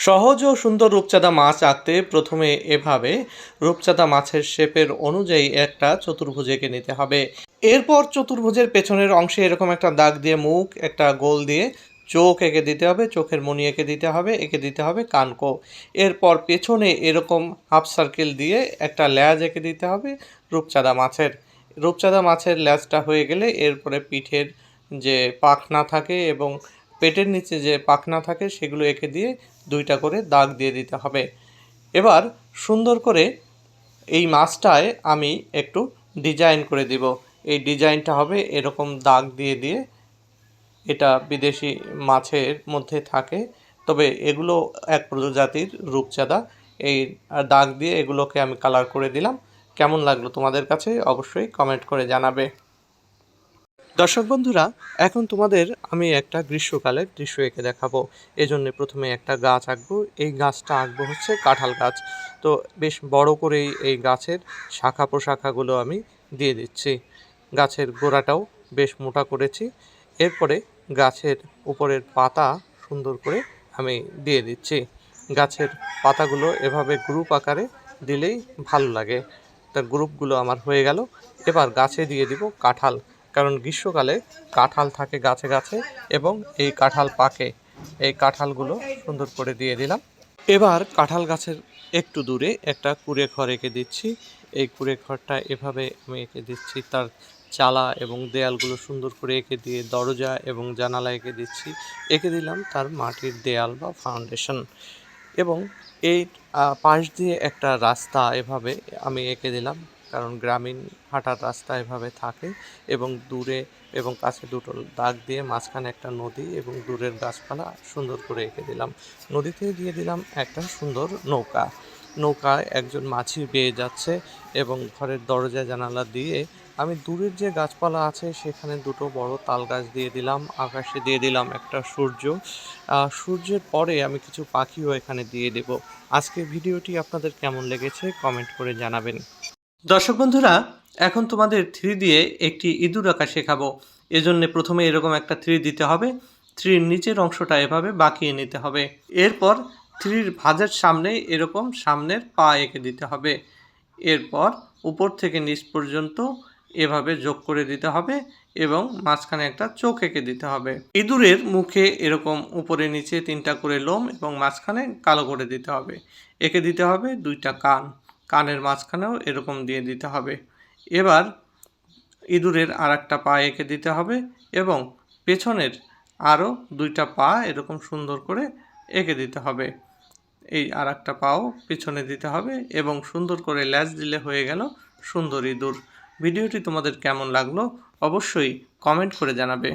সহজ ও সুন্দর রূপচাঁদা মাছ আঁকতে প্রথমে এভাবে রূপচাঁদা মাছের শেপের অনুযায়ী একটা চতুর্ভুজ এঁকে নিতে হবে। এরপর চতুর্ভুজের পেছনের অংশে এরকম একটা দাগ দিয়ে মুখ, একটা গোল দিয়ে চোখ এঁকে দিতে হবে, চোখের মণি এঁকে দিতে হবে, এঁকে দিতে হবে কানকো। এরপর পেছনে এরকম হাফ সার্কেল দিয়ে একটা ল্যাজ এঁকে দিতে হবে রূপচাঁদা মাছের। রূপচাঁদা মাছের ল্যাজটা হয়ে গেলে এরপরে পিঠের যে পাখনা থাকে এবং পেটের নিচে যে পাখনা থাকে, সেগুলো এঁকে দিয়ে দুইটা করে দাগ দিয়ে দিতে হবে। এবার সুন্দর করে এই মাছটায় আমি একটু ডিজাইন করে দিব। এই ডিজাইনটা হবে এরকম দাগ দিয়ে দিয়ে এটা বিদেশি মাছের মধ্যে থাকে। তবে এগুলো এক প্রজাতির রূপচাঁদা। এই দাগ দিয়ে এগুলোকে আমি কালার করে দিলাম। কেমন লাগল তোমাদের কাছে? অবশ্যই কমেন্ট করে জানাবে। দর্শক বন্ধুরা, এখন তোমাদের আমি একটা গ্রীষ্মকালের দৃশ্য এঁকে দেখাবো। এজন্য প্রথমে একটা গাছ আঁকবো। এই গাছটা আঁকবো হচ্ছে কাঁঠাল গাছ। তো বেশ বড় করেই এই গাছের শাখা প্রশাখাগুলো আমি দিয়ে দিচ্ছি। গাছের গোড়াটাও বেশ মোটা করেছি। এরপরে গাছের উপরের পাতা সুন্দর করে আমি দিয়ে দিচ্ছি। গাছের পাতাগুলো এভাবে গ্রুপ আকারে দিলেই ভালো লাগে। তা গ্রুপগুলো আমার হয়ে গেল। এবার গাছে দিয়ে দিব কাঁঠাল। কারণ গ্রীষ্মকালে কাঁঠাল থাকে গাছে গাছে এবং এই কাঁঠাল পাকে। এই কাঁঠালগুলো সুন্দর করে দিয়ে দিলাম। এবার কাঁঠাল গাছের একটু দূরে একটা কুড়ে ঘর এঁকে দিচ্ছি। এই কুড়ে ঘরটা এভাবে আমি এঁকে দিচ্ছি। তার চালা এবং দেয়ালগুলো সুন্দর করে এঁকে দিয়ে দরজা এবং জানালা এঁকে দিচ্ছি। এঁকে দিলাম তার মাটির দেয়াল বা ফাউন্ডেশন। এবং এই পাশ দিয়ে একটা রাস্তা এভাবে আমি এঁকে দিলাম। কারণ গ্রামীণ হাঁটার রাস্তা এভাবে থাকে এবং দূরে এবং কাছে দুটো দাগ দিয়ে মাঝখানে একটা নদী এবং দূরের গাছপালা সুন্দর করে এঁকে দিলাম। নদীতে দিয়ে দিলাম একটা সুন্দর নৌকা। নৌকায় একজন মাছি বেয়ে যাচ্ছে এবং ঘরের দরজা জানালা দিয়ে আমি দূরের যে গাছপালা আছে সেখানে দুটো বড় তাল গাছ দিয়ে দিলাম, আকাশে দিয়ে দিলাম একটা সূর্য। সূর্যের পরে আমি কিছু পাখিও এখানে দিয়ে দেব। আজকের ভিডিওটি আপনাদের কেমন লেগেছে কমেন্ট করে জানাবেন। দর্শক বন্ধুরা, এখন তোমাদের থ্রি দিয়ে একটি ইঁদুর আঁকা শেখাবো। এজন্য প্রথমে এরকম একটা থ্রি দিতে হবে। থ্রির নিচের অংশটা এভাবে বাঁকিয়ে নিতে হবে। এরপর থ্রির ভাঁজের সামনে এরকম সামনের পা এঁকে দিতে হবে। এরপর উপর থেকে নিচ পর্যন্ত এভাবে যোগ করে দিতে হবে এবং মাঝখানে একটা চোখ এঁকে দিতে হবে। ইঁদুরের মুখে এরকম উপরে নিচে তিনটা করে লোম এবং মাঝখানে কালো করে দিতে হবে। এঁকে দিতে হবে দুইটা কান। কানের মাঝখানেও এরকম দিয়ে দিতে হবে। এবার ইঁদুরের আর একটা পা এঁকে দিতে হবে এবং পেছনের আরও দুইটা পা এরকম সুন্দর করে এঁকে দিতে হবে। এই আর একটা পাও পিছনে দিতে হবে এবং সুন্দর করে ল্যাজ দিলে হয়ে গেল সুন্দর ইঁদুর। ভিডিওটি তোমাদের কেমন লাগল অবশ্যই কমেন্ট করে জানাবে।